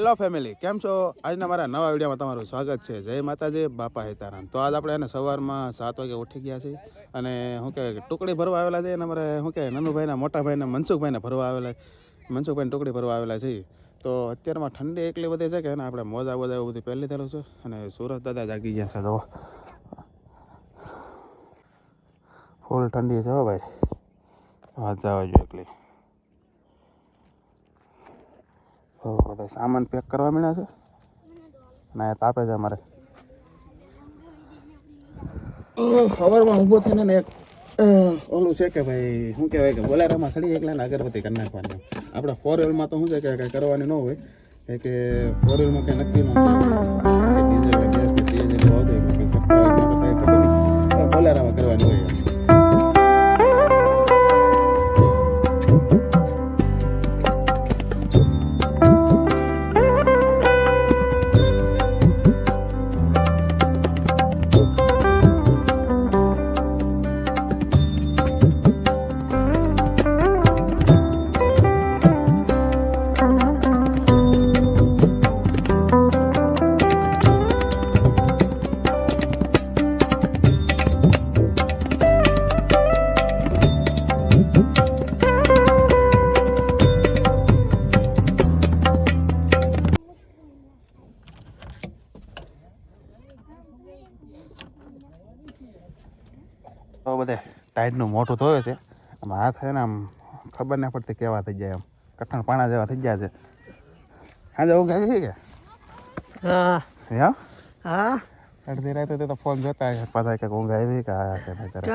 Hello family કેમ છો? આજના મારા નવા વિડીયોમાં તમારું સ્વાગત છે. જય માતાજી, બાપા હેતારામ. તો આજ આપણે એને સવારમાં સાત વાગે ઉઠી ગયા છીએ અને શું કહેવાય કે ટુકડી ભરવા આવેલા છે. અને અમારે શું કહે, નનુભાઈના, મોટાભાઈને, મનસુખભાઈને ભરવા આવેલા મનસુખભાઈને ટુકડી ભરવા આવેલા છીએ તો અત્યારમાં ઠંડી એટલી બધી છે કે એને આપણે મોજા બોજા એવું બધું પહેલી લીધેલું છે અને સુરત દાદા જાગી ગયા છે. જો ફૂલ ઠંડી છે હો ભાઈ. વાત જવા જોઈએ એકલી. તો સામાન પેક કરવા મળ્યા છે? ના તાપે છે અમારે. ખબરમાં ઊભો થઈને એક ઓલું છે કે ભાઈ, શું કહેવાય કે બોલેરામાં ખડી એકલા ને અગરબત્તી કરી નાખવાની. આપણે ફોર તો શું છે કે કંઈ કરવાની ન હોય કે ફોર વ્હીલમાં કંઈ નક્કી ન તો બધે ટાઈડનું મોટું થયું છે. આમાં હાથ છે ને આમ ખબર ના પડતી કેવા થઈ જાય આમ કઠણ પાણા જેવા થઈ ગયા છે. હા ઊંઘ કહે છે કે? હા. હા? હા. અડધી રાતે તો ફોન જોતા પાછા કે ઊંઘ આવી કે આ કે નહીં કરે.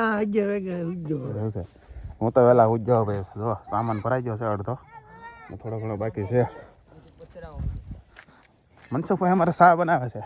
હું તો વહેલા ઉજ્જો ભાઈ જો સામાન ભરાઈ ગયો છે અડધો. થોડો ઘણો બાકી છે. મનસુખભાઈ અમારે સા બનાવે છે.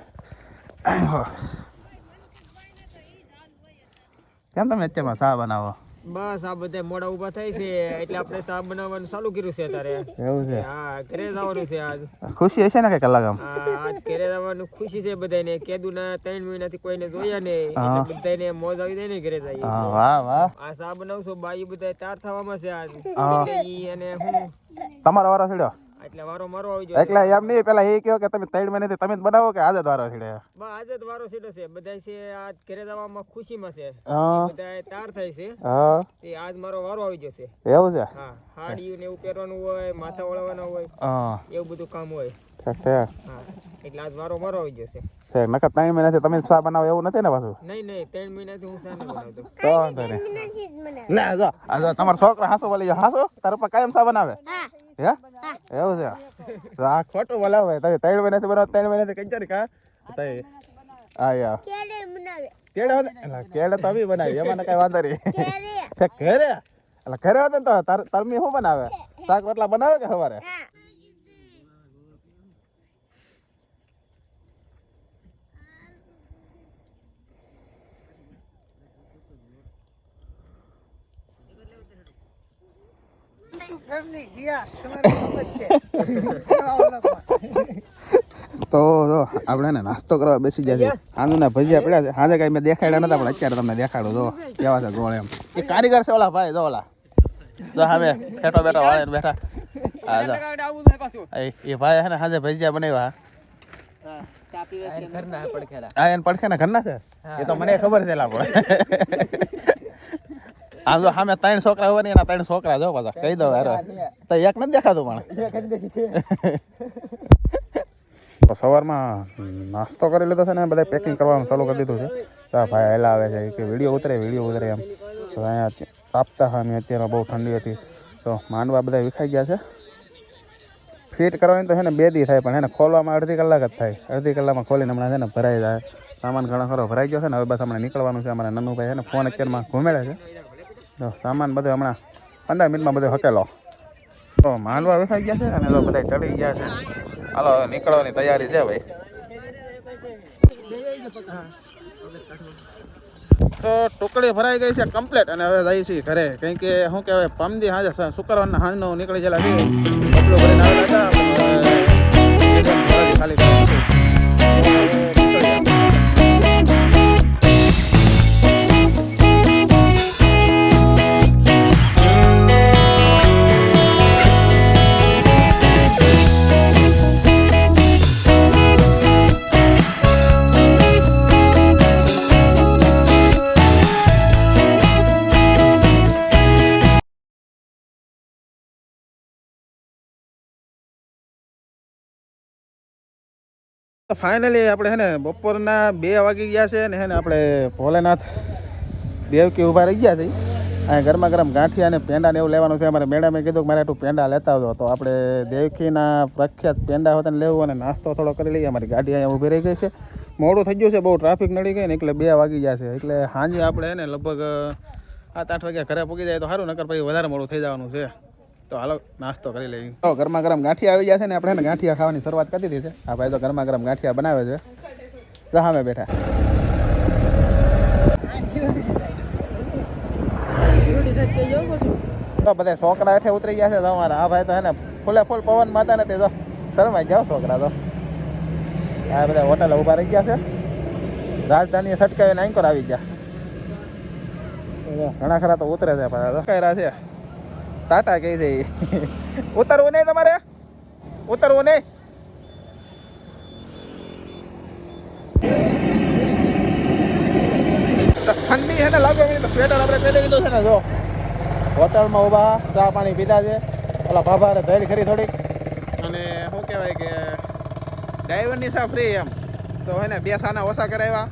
કેમ તમે અત્યારમાં સા બનાવો? બસ આ બધા મોડા ઊભા થાય છે એટલે આપણે શાક બનાવવાનું ચાલુ કર્યું છે અત્યારે. એવું છે? હા ઘરે જવાનું છે આજ. ખુશી હશે ને કે કલાક આમ? આજ ઘરે જવાનું ખુશી છે બધાને કેદુના ત્રણ મહિનાથી કોઈને જોયા નહીં. એટલે બધાને મોજ આવી જાય ને ઘરે જઈએ. વાહ વાહ. આ શા બનાવશો બાઈ બધા ચાર થવામાં છે આજ. અને હું. તમારો વારો છેડ્યો? એટલે વારો મારો આવી ગયો એટલે એમ નહીં પેલા એ કહો કે તમે ત્રણ મહિનાથી તમે જ બનાવો કે આજે જ વારો છેડ્યો બસ આજે જ વારો સીધો છે. બધા છે આજ ઘરે જવામાં ખુશીમાં છે. બધા તૈયાર થાય છે. હા. તે આજ મારો વારો આવી જશે એવું છે? હા હાડીયું ને એવું પહેરવાનું હોય માથા ઓળવાનું હોય હા. એવું બધું કામ હોય. ઠીક છે. એટલે આજ વારો મારો આવી જશે. છે નકર ત્રણ મહિનાથી તમે સા બનાવો એવું નથી ને પાછું? નહીં નહીં ત્રણ મહિનાથી હું સાને બનાવતો. તો વાંધો નહીં. લે જો આ જો તમારો છોકરા હાસો જાય હાસો? તારા પપ્પા કાયમ સા બનાવે? હે. એવું છે? તો આ ખોટું બોલાવે તમે ત્રણ મહિનાથી બનાવો ત્રણ મહિનાથી કઈ જાય ને કા તઈ આ યા કેળે એલા કેળે તો બી બનાવી એમાં કઈ વાંધો નહીં. ઘરે? એટલે ઘરે હોતે ને તો તાર તરમી શું બનાવે? શાક રોટલા બનાવે કે સવારે? તો આપણે ને નાસ્તો કરવા બેસી ગયા છે ના ભજીયા પડ્યા છે. સાંજે કઈ મેં દેખાડ્યા નતા પણ અત્યારે તમને દેખાડું. જો કેવા છે ગોળ એમ. એ કારીગર છે ઓલા ભાઈ જો ઓલા. જો હવે બેઠો બેઠો વાળે બેઠા. હા જો. આવું થાય પાછું એ એ ભાઈ હે ને સાંજે ભજીયા બનાવ્યા. આ એને પડખે ને ઘરના છે? એ તો મને ખબર છે એલા પણ આમ તો સામે ત્રણ છોકરા હોય ને એના ત્રણ છોકરા જો પાછા કહી દો યાર તો એક નથી દેખાતું પણ. તો સવારમાં નાસ્તો કરી લીધો છે ને બધા પેકિંગ કરવાનું ચાલુ કરી દીધું છે. તો ભાઈ હેલા આવે છે કે વીડિયો ઉતરે વીડિયો ઉતરે એમ. તો અહીંયા તાપતા હા ને અત્યારે બહુ ઠંડી હતી. તો માંડવા બધા વિખાઈ ગયા છે. ફિટ કરવાની તો છે ને બે દી થાય પણ એને ખોલવામાં અડધી કલાક જ થાય. અડધી કલાકમાં ખોલીને હમણાં છે ને ભરાઈ જાય. સામાન ઘણો ખરો ભરાઈ ગયો છે ને હવે બસ હમણાં નીકળવાનું છે. અમારા નનુભાઈ છે ને ફોન અત્યારમાં ઘૂમેડે છે. સામાન બધો હમણાં પંદર મિનિટમાં બધો હકેલો. તો માંડવા વિખાઈ ગયા છે? અને તો બધા ચડી ગયા છે. હાલો નીકળવાની તૈયારી છે ભાઈ. તો ટુકડી ભરાઈ ગઈ છે કમ્પ્લીટ અને હવે જઈ છીએ ઘરે. કેમ કે શું કહેવાય પમદી હાજે શુક્રવારના હાંજનો નીકળી ગયેલા છે ભરીને આવેલા હતા ખાલી ફાઇનલી આપણે હે ને બપોરના બે વાગી ગયા છે ને હે ને આપણે ભોલેનાથ દેવકી ઊભા રહી ગયા છે. અહીંયા ગરમા ગરમ ગાંઠિયા અને પેંડા ને એવું લેવાનું છે. અમારે મેડમે કીધું કે મારે એટલું પેંડા લેતા આવજો. તો આપણે દેવકીના પ્રખ્યાત પેંડા હોતા ને લેવું અને નાસ્તો થોડો કરી લઈએ. અમારી ગાડી અહીંયા ઊભી રહી ગઈ છે. મોડું થઈ ગયું છે. બહુ ટ્રાફિક નડી ગઈ ને એટલે બે વાગી ગયા છે. એટલે સાંજે આપણે હે લગભગ સાત આઠ વાગ્યા ઘરે પૂગી જાય તો સારું, નકર પછી વધારે મોડું થઈ જવાનું છે. તો હાલો, નાસ્તો કરી લઈએ. તો ગરમા ગરમ ગાંઠિયા આવી ગયા છે ને, આપણે એને ને ગાંઠિયા ખાવાની શરૂઆત કરી દીધી છે. આ ભાઈ તો ગરમા ગરમ ગાંઠિયા બનાવે છે. સામે બેઠા. તો બધા છોકરા હેઠે ઉતરી ગયા છે તમારા આ ભાઈ તો હે ને ફૂલે ફૂલ પવન માતા તે તો શરમાઈ જાઓ છોકરા તો. આ બધા હોટલ ઊભા રહી ગયા છે. રાજધાની સટકાવીને આંકોર આવી ગયા. ઘણા ખરા તો ઉતરે છે પાછા તો. રહ્યા છે. ટાટા કહી દે. ઉતરવું નહીં તમારે? ઉતરવું નહીં? ઠંડી છે ને લાગે તો આપણે પહેરી લીધું છે ને, જો. હોટલમાં ઊભા, ચા પાણી પીધા છે. ઓલા ભાભારે ધૈલ ખરી થોડીક. અને શું કહેવાય કે ડ્રાઈવરની સા ફ્રી એમ. તો હે બે સાના ઓછા કરાવ્યા.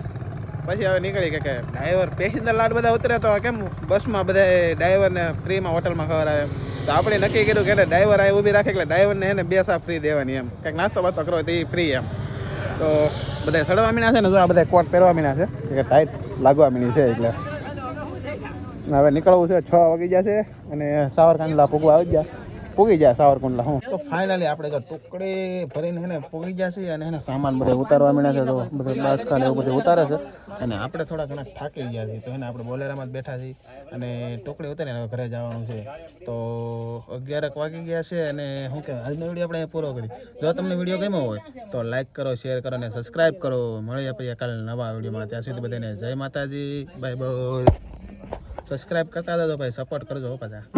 પછી હવે નીકળી કે ડ્રાઈવર પેસેન્જર લાડ બધા ઉતરે તો કેમ બસમાં બધા ડ્રાઈવરને ફ્રીમાં હોટલમાં ખવડાવે તો આપણે નક્કી કર્યું કે એટલે ડ્રાઈવર આવી ઊભી રાખે એટલે ડ્રાઈવરને એને ને બે સા ફ્રી દેવાની એમ. કંઈક નાસ્તો બાસ્તો કરો તો એ ફ્રી એમ. તો બધા સડવા મીના છે ને જો આ બધા કોટ પહેરવા મીના છે. કે ટાઈટ લાગવા મીની છે એટલે. હવે નીકળવું છે છ વાગી જશે અને સાવરકાંડલા પૂગવા આવી ગયા. પૂગી જાય સાવરકુંડલા, હું? તો ફાઇનલી આપણે જો ટુકડી ભરીને એને પૂગી જશે અને એને સામાન બધે ઉતારવા મીના છે, તો બધે બાસકા એવું બધું ઉતારે છે. અને આપણે થોડા ઘણા થાકી ગયા છીએ, તો એને આપણે બોલેરામાં જ બેઠા છીએ અને ટુકડી ઉતારીને હવે ઘરે જવાનું છે. તો અગિયારક વાગી ગયા છે અને શું કે આજનો વીડિયો આપણે પૂરો કરી જો તમને વીડિયો ગમ્યો હોય, તો લાઈક કરો, શેર કરો અને સબસ્ક્રાઈબ કરો. મળીએ પછી કાલે નવા વિડીયોમાં. ત્યાં સુધી બધાને જય માતાજી, બાય બાય. સબસ્ક્રાઈબ કરતા હતા તો ભાઈ, સપોર્ટ કરજો પાછા.